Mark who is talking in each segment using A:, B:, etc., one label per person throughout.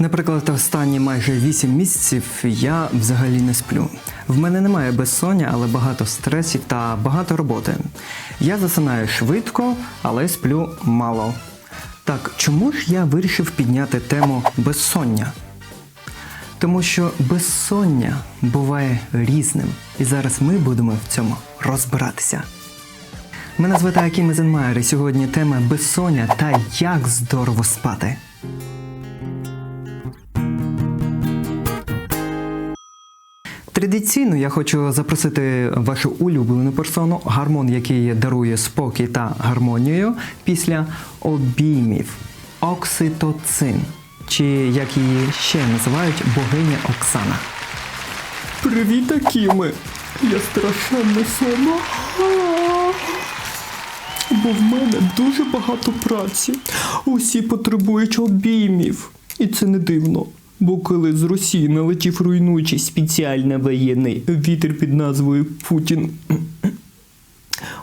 A: Наприклад, останні майже 8 місяців я взагалі не сплю. В мене немає безсоння, але багато стресів та багато роботи. Я засинаю швидко, але сплю мало. Так чому ж я вирішив підняти тему безсоння? Тому що безсоння буває різним, і зараз ми будемо в цьому розбиратися. Мене звати Акім Ізенмайер, і сьогодні тема безсоння та як здорово спати. Традиційно я хочу запросити вашу улюблену персону, гармон, який дарує спокій та гармонію після обіймів. Окситоцин, чи як її ще називають богиня Оксана.
B: Привіт, Акіме! Я страшенно сама. Бо в мене дуже багато праці. Усі потребують обіймів. І це не дивно. Бо коли з Росії налетів руйнуючий спеціальний воєнний вітер під назвою Путін,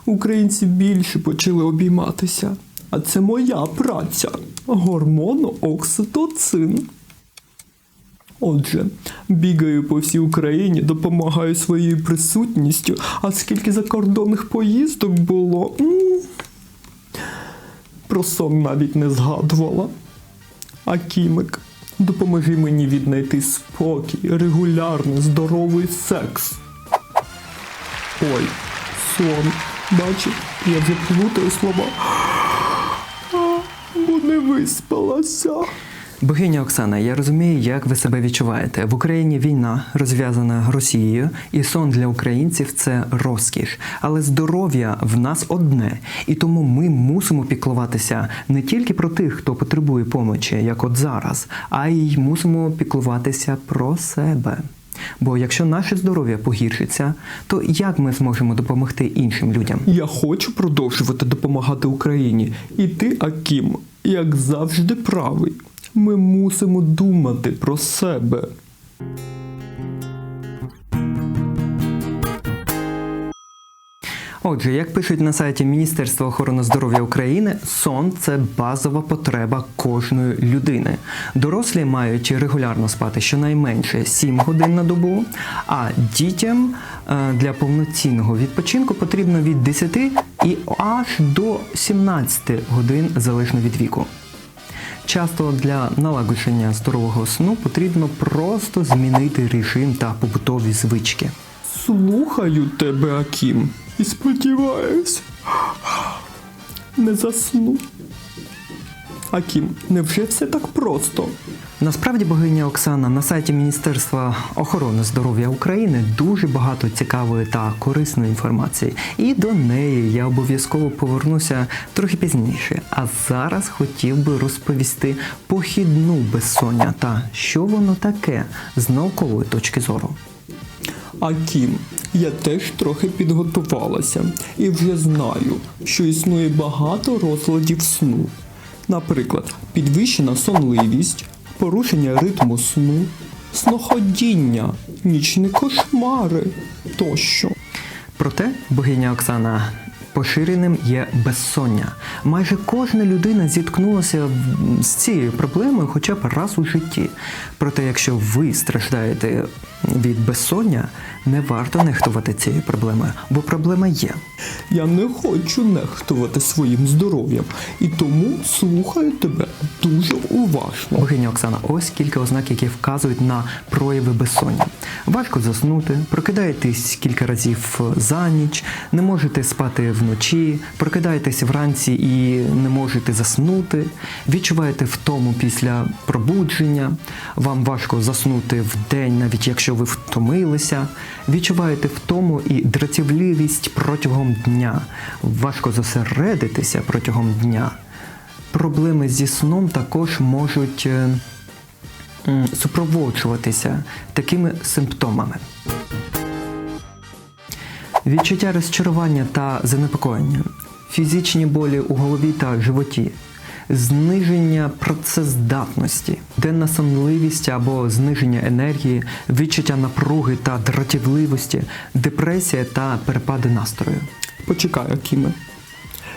B: українці більше почали обійматися. А це моя праця. Гормон окситоцин. Отже, бігаю по всій Україні, допомагаю своєю присутністю, а скільки закордонних поїздок було. Про сон навіть не згадувала. А Кімик, допоможи мені віднайти спокій, регулярний, здоровий секс. Ой, сон. Бачиш, я заплутаю слова. Бо не виспалася.
A: Богиня Оксана, я розумію, як ви себе відчуваєте. В Україні війна розв'язана Росією, і сон для українців це розкіш. Але здоров'я в нас одне, і тому ми мусимо піклуватися не тільки про тих, хто потребує помочі, як от зараз, а й мусимо піклуватися про себе. Бо якщо наше здоров'я погіршиться, то як ми зможемо допомогти іншим людям?
B: Я хочу продовжувати допомагати Україні. І ти, Акім, як завжди правий. Ми мусимо думати про себе.
A: Отже, як пишуть на сайті Міністерства охорони здоров'я України, сон це базова потреба кожної людини. Дорослі мають регулярно спати щонайменше 7 годин на добу, а дітям е, для повноцінного відпочинку потрібно від 10 і аж до 17 годин залежно від віку. Часто для налагодження здорового сну потрібно просто змінити режим та побутові звички.
B: Слухаю тебе, Акім, і сподіваюсь, не засну. Акім, невже все так просто?
A: Насправді богиня Оксана на сайті Міністерства охорони здоров'я України дуже багато цікавої та корисної інформації, і до неї я обов'язково повернуся трохи пізніше. А зараз хотів би розповісти похідну безсоння та що воно таке з наукової точки зору.
B: Акім, я теж трохи підготувалася і вже знаю, що існує багато розладів сну. Наприклад, підвищена сонливість, порушення ритму сну, сноходіння, нічні кошмари тощо.
A: Проте богиня Оксана поширеним є безсоння. Майже кожна людина зіткнулася з цією проблемою хоча б раз у житті. Проте, якщо ви страждаєте від безсоння, не варто нехтувати цією проблемою, бо проблема є.
B: Я не хочу нехтувати своїм здоров'ям і тому слухаю тебе дуже уважно.
A: Богиня Оксана, ось кілька ознак, які вказують на прояви безсоння. Важко заснути, прокидаєтесь кілька разів за ніч, не можете спати вночі, прокидаєтесь вранці і не можете заснути, відчуваєте втому після пробудження, вам важко заснути в день, навіть якщо ви втомилися, відчуваєте втому і дратівливість протягом дня, важко зосередитися протягом дня. Проблеми зі сном також можуть е, супроводжуватися такими симптомами. Відчуття розчарування та занепокоєння, фізичні болі у голові та животі, зниження працездатності, денна сонливість або зниження енергії, відчуття напруги та дратівливості, депресія та перепади настрою.
B: Почекай, Акіме.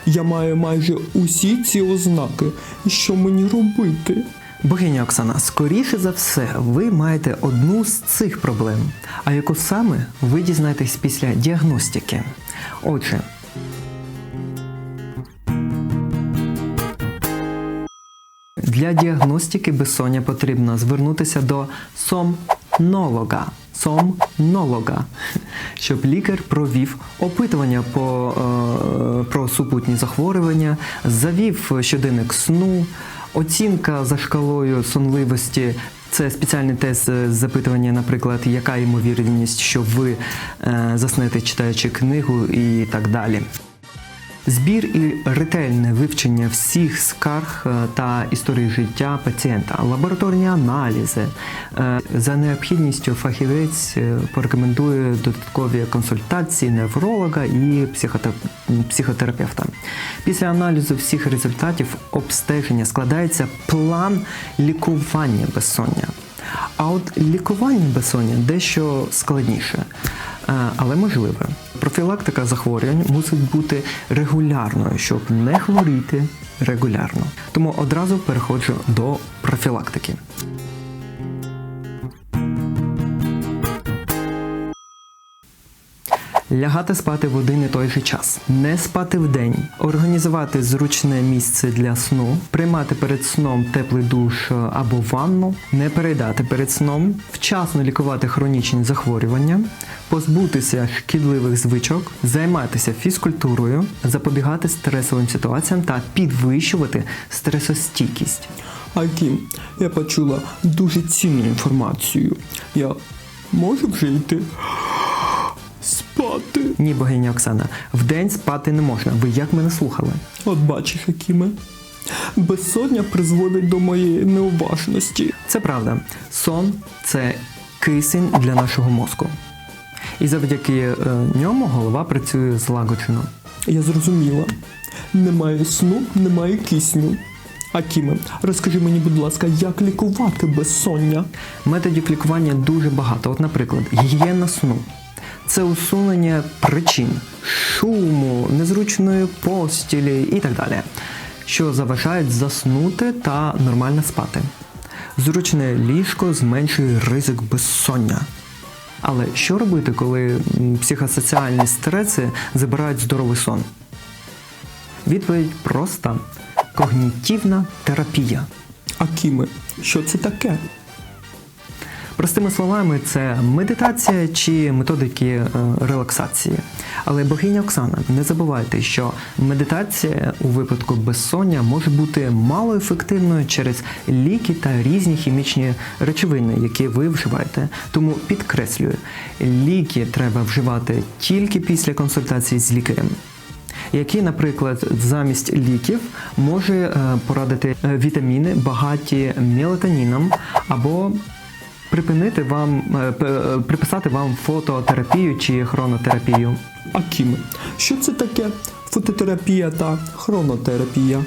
B: Я маю майже усі ці ознаки. Що мені робити?
A: Богиня Оксана, скоріше за все, ви маєте одну з цих проблем. А яку саме ви дізнаєтесь після діагностики. Отже, Для діагностики безсоння потрібно звернутися до сомнолога. Сомнолога, щоб лікар провів опитування по, е, про супутні захворювання, завів щоденник сну, оцінка за шкалою сонливості. Це спеціальний тест запитування, наприклад, яка ймовірність, що ви е, заснете читаючи книгу і так далі. Збір і ретельне вивчення всіх скарг е, та історії життя пацієнта, лабораторні аналізи. Е, За необхідністю фахівець е, порекомендує додаткові консультації невролога і психотерапевта. Після аналізу всіх результатів обстеження складається план лікування безсоння. А от лікування безсоння дещо складніше, але можливе. Профілактика захворювань мусить бути регулярною, щоб не хворіти регулярно. Тому одразу переходжу до профілактики. Лягати спати в один і той же час, не спати вдень, організувати зручне місце для сну, приймати перед сном теплий душ е, або ванну, не переїдати перед сном, вчасно лікувати хронічні захворювання, позбутися шкідливих звичок, займатися фізкультурою, запобігати стресовим ситуаціям та підвищувати стресостійкість.
B: Акім, я почула дуже цінну інформацію. Я можу вже йти спати.
A: Ні, богиня Оксана, вдень спати не можна. Ви як мене слухали?
B: От бачиш, Акіме. Безсоння призводить до моєї неуважності.
A: Це правда. Сон це кисень для нашого мозку. І завдяки е, ньому голова працює злагоджено.
B: Я зрозуміла. Немає сну, немає кисню. Акіме, розкажи мені, будь ласка, як лікувати безсоння?
A: Методів лікування дуже багато. От, наприклад, гігієна сну. Це усунення причин шуму, незручної постілі і так далі, що заважають заснути та нормально спати. Зручне ліжко зменшує ризик безсоння. Але що робити, коли психосоціальні стреси забирають здоровий сон? Відповідь проста: когнітивна терапія.
B: Акіме, що це таке?
A: Простими словами, це медитація чи методики е, релаксації. Але богиня Оксана, не забувайте, що медитація у випадку безсоння може бути малоефективною через ліки та різні хімічні речовини, які ви вживаєте. Тому підкреслюю, ліки треба вживати тільки після консультації з лікарем. Який, наприклад, замість ліків може е, порадити е, вітаміни, багаті мелатоніном, або припинити вам е, е, приписати вам фототерапію чи хронотерапію.
B: Акіме, що це таке фототерапія та хронотерапія?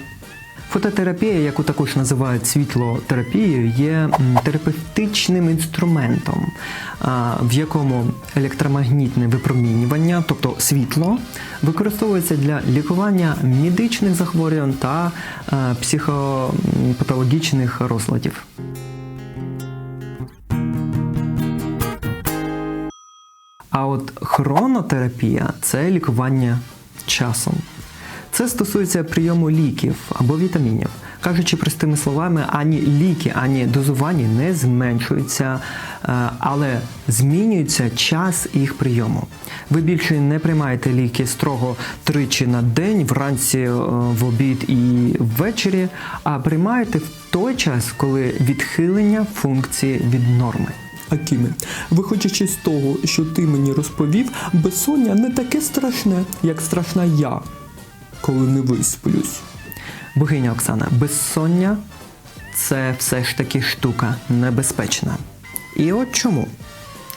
A: Фототерапія, яку також називають світлотерапією, є терапевтичним інструментом, в якому електромагнітне випромінювання, тобто світло, використовується для лікування медичних захворювань та е, психопатологічних розладів. А от хронотерапія це лікування часом. Це стосується прийому ліків або вітамінів. Кажучи простими словами, ані ліки, ані дозування не зменшуються, е, але змінюється час їх прийому. Ви більше не приймаєте ліки строго тричі на день, вранці, е, в обід і ввечері, а приймаєте в той час, коли відхилення функції від норми.
B: Акіме, виходячи з того, що ти мені розповів, безсоння не таке страшне, як страшна я, коли не висплюсь.
A: Богиня Оксана, безсоння це все ж таки штука небезпечна. І от чому?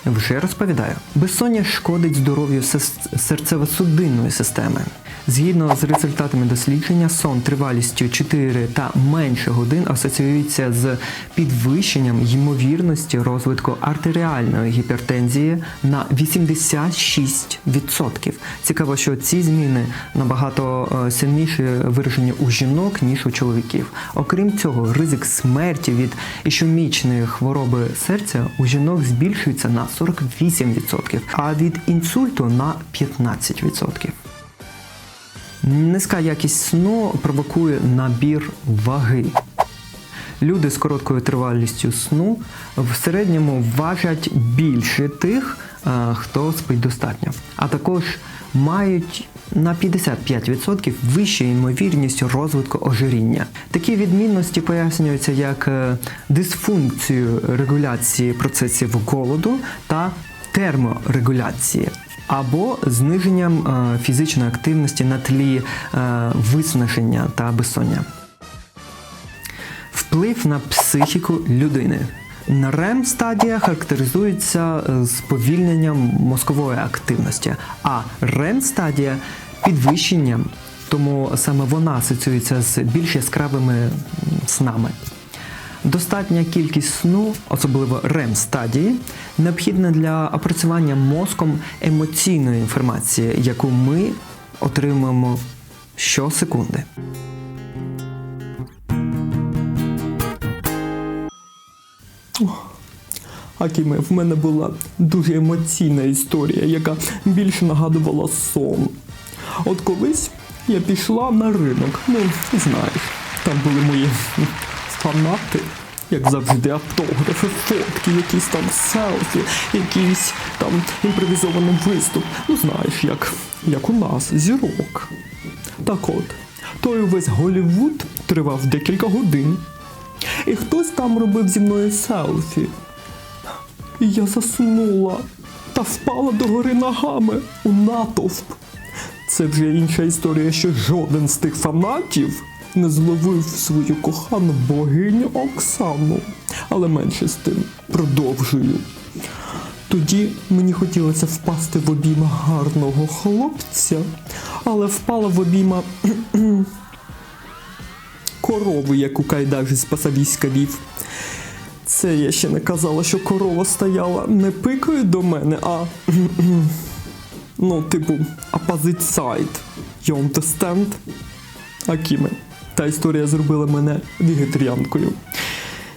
A: Вже розповідаю. Безсоння шкодить здоров'ю серцево-судинної системи. Згідно з результатами дослідження, сон тривалістю 4 та менше годин асоціюється з підвищенням ймовірності розвитку артеріальної гіпертензії на 86%. Цікаво, що ці зміни набагато е, сильніше виражені у жінок, ніж у чоловіків. Окрім цього, ризик смерті від ішемічної хвороби серця у жінок збільшується на 48%, а від інсульту на 15%. Низька якість сну провокує набір ваги. Люди з короткою тривалістю сну в середньому важать більше тих, е, хто спить достатньо, а також мають на 55% вищу ймовірність розвитку ожиріння. Такі відмінності пояснюються як е, дисфункцією регуляції процесів голоду та терморегуляції. Або зниженням е, фізичної активності на тлі е, виснаження та безсоння. Вплив на психіку людини. РЕМ стадія характеризується е, сповільненням мозкової активності, а РЕМ стадія підвищенням, тому саме вона асоціюється з більш яскравими снами. Достатня кількість сну, особливо РЕМ стадії, необхідна для опрацювання мозком емоційної інформації, яку ми отримуємо щосекунди.
B: Акіме, в мене була дуже емоційна історія, яка більше нагадувала сон. От колись я пішла на ринок, ну, знаєш, там були мої фанати, як завжди, автографи, фотки, якісь там селфі, якийсь там імпровізований виступ. Ну, знаєш, як, як у нас, зірок. Так от, той увесь Голівуд тривав декілька годин. І хтось там робив зі мною селфі. І я заснула та впала догори ногами у натовп. Це вже інша історія, що жоден з тих фанатів не зловив свою кохану богиню Оксану. Але менше з тим продовжую. Тоді мені хотілося впасти в обійма гарного хлопця, але впала в обійма корови, яку Кайдаш з Пасавійська вів. Це я ще не казала, що корова стояла не пикою до мене, а. ну, типу, opposite side. You understand? Акіме. Та історія зробила мене вегетаріанкою.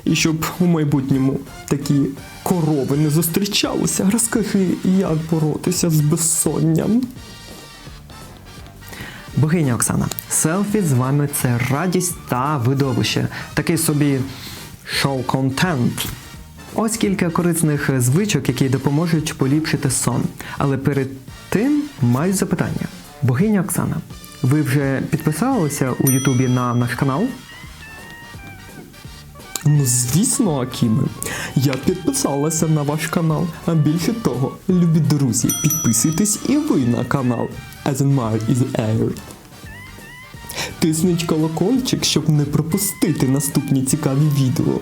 B: І щоб у майбутньому такі корови не зустрічалися, розкажи, як боротися з безсонням.
A: Богиня Оксана, селфі з вами це радість та видовище. Такий собі шоу-контент. Ось кілька корисних звичок, які допоможуть поліпшити сон. Але перед тим маю запитання. Богиня Оксана, ви вже підписалися у Ютубі на наш канал?
B: Ну, звісно, Акіме, я підписалася на ваш канал. А більше того, любі друзі, підписуйтесь і ви на канал As in Mile is Air. Тисніть колокольчик, щоб не пропустити наступні цікаві відео.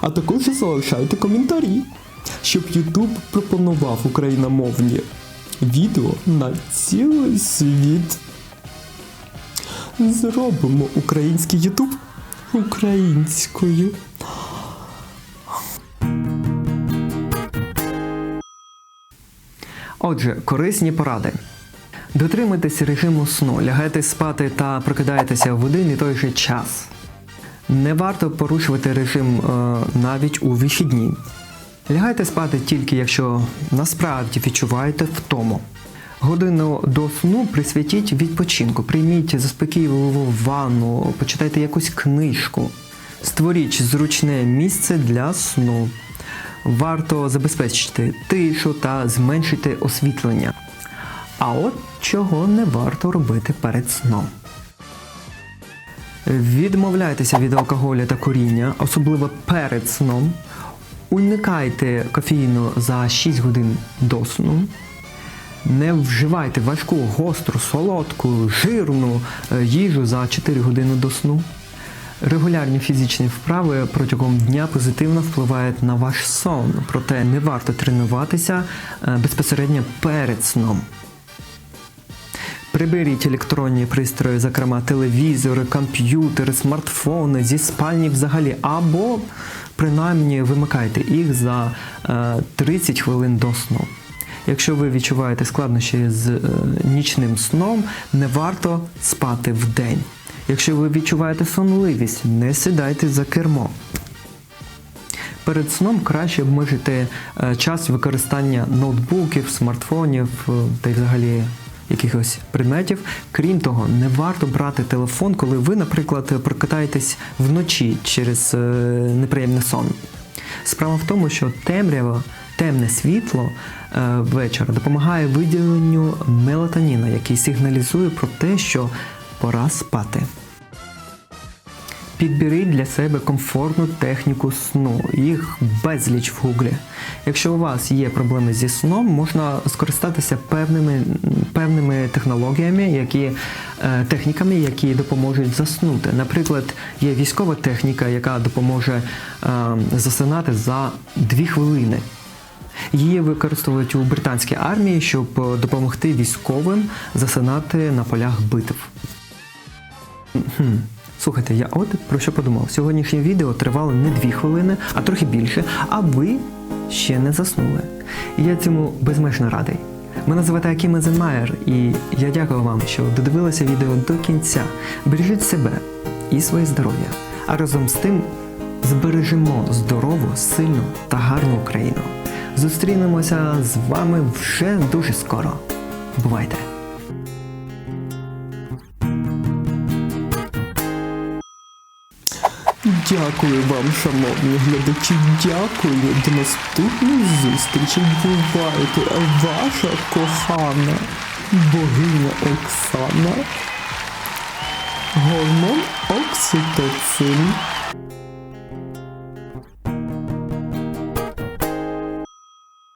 B: А також залишайте коментарі, щоб YouTube пропонував україномовні відео на цілий світ. Зробимо український YouTube українською.
A: Отже, корисні поради. Дотримуйтесь режиму сну, лягайте спати та прокидаєтеся в один і той же час. Не варто порушувати режим е, навіть у вихідні. Лягайте спати тільки якщо насправді відчуваєте втому. Годину до сну присвятіть відпочинку, прийміть заспокійливу ванну, почитайте якусь книжку, створіть зручне місце для сну. Варто забезпечити тишу та зменшити освітлення. А от чого не варто робити перед сном. Відмовляйтеся від алкоголю та куріння, особливо перед сном. Уникайте кофеїну за 6 годин до сну. Не вживайте важку, гостру, солодку, жирну е, їжу за 4 години до сну. Регулярні фізичні вправи протягом дня позитивно впливають на ваш сон, проте не варто тренуватися е, безпосередньо перед сном. Приберіть електронні пристрої, зокрема телевізори, комп'ютери, смартфони зі спальні взагалі, або принаймні вимикайте їх за е, 30 хвилин до сну. Якщо ви відчуваєте складнощі з е, нічним сном, не варто спати вдень. Якщо ви відчуваєте сонливість, не сідайте за кермо. Перед сном краще обмежити е, час використання ноутбуків, смартфонів е, та й взагалі якихось предметів. Крім того, не варто брати телефон, коли ви, наприклад, прокатаєтесь вночі через е, неприємний сон. Справа в тому, що темрява, темне світло е, ввечері допомагає виділенню мелатоніна, який сигналізує про те, що пора спати. Підберіть для себе комфортну техніку сну. Їх безліч в гуглі. Якщо у вас є проблеми зі сном, можна скористатися певними, певними технологіями, які, е, техніками, які допоможуть заснути. Наприклад, є військова техніка, яка допоможе е, засинати за 2 хвилини. Її використовують у британській армії, щоб допомогти військовим засинати на полях битв. Слухайте, я от про що подумав. Сьогоднішнє відео тривало не дві хвилини, а трохи більше, а ви ще не заснули. І я цьому безмежно радий. Мене звати Акім Езенмаєр, і я дякую вам, що додивилися відео до кінця. Бережіть себе і своє здоров'я, а разом з тим збережемо здорову, сильну та гарну Україну. Зустрінемося з вами вже дуже скоро. Бувайте!
B: Дякую вам, шановні глядачі. Дякую. До наступної зустрічі. Бувайте, ваша кохана богиня Оксана. Гормон окситоцин.